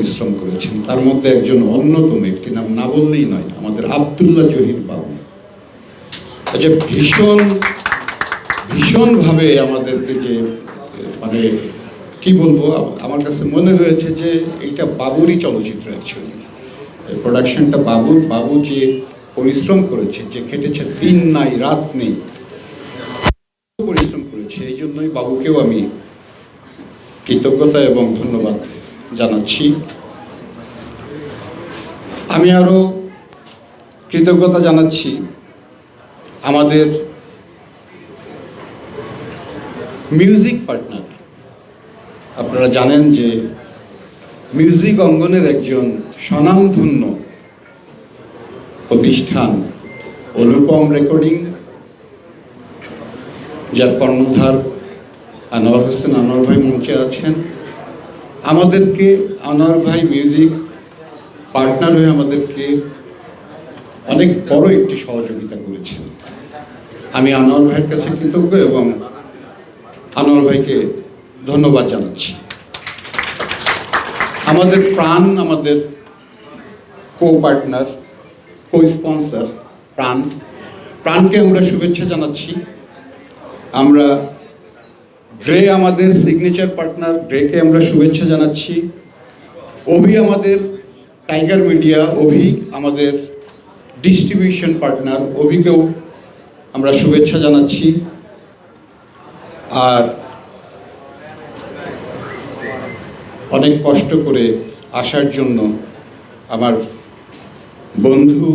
পরিশ্রম করেছেন। তার মধ্যে একজন অন্যতম, একটি নাম না বললেই নয়, আমাদের আবদুল্লাহ জহির বাবু। আচ্ছা ভীষণ, ভীষণভাবে আমাদেরকে যে মানে কি বলব, আমার কাছে মনে হয়েছে যে, এইটা বাবুরই চলচ্চিত্র অ্যাকচুয়ালি প্রোডাকশনটা বাবুর বাবু যে পরিশ্রম করেছে, যে খেটেছে দিন নাই, রাত নেই, পরিশ্রম করেছে, এই জন্যই বাবুকেও আমি কৃতজ্ঞতা এবং ধন্যবাদ জানাচ্ছি। আমি আরও কৃতজ্ঞতা জানাচ্ছি আমাদের মিউজিক পার্টনার আপনারা জানেন যে মিউজিক অঙ্গনের একজন স্বনামধন্য প্রতিষ্ঠান অনুপম রেকর্ডিং, যার কর্ণধার আনোয়ার হোসেন আনোয়ার ভাই মঞ্চে আছেন। আমাদেরকে আনোয়ার ভাই মিউজিক পার্টনার হয়ে আমাদেরকে অনেক বড় একটি সহযোগিতা করেছেন। আমি আনোয়ার ভাইয়ের কাছে কৃতজ্ঞ এবং আনোয়ার ভাইকে ধন্যবাদ জানাচ্ছি। আমাদের প্রাণ, আমাদের কো পার্টনার কো স্পন্সর প্রাণ। প্রাণকে আমরা শুভেচ্ছা জানাচ্ছি। আমরা গ্রে আমাদের সিগনেচার পার্টনার গ্রেকে আমরা শুভেচ্ছা জানাচ্ছি। অভি আমাদের টাইগার মিডিয়া অভি আমাদের ডিস্ট্রিবিউশন পার্টনার অভিকেও আমরা শুভেচ্ছা জানাচ্ছি। আর অনেক কষ্ট করে আসার জন্য আমার বন্ধু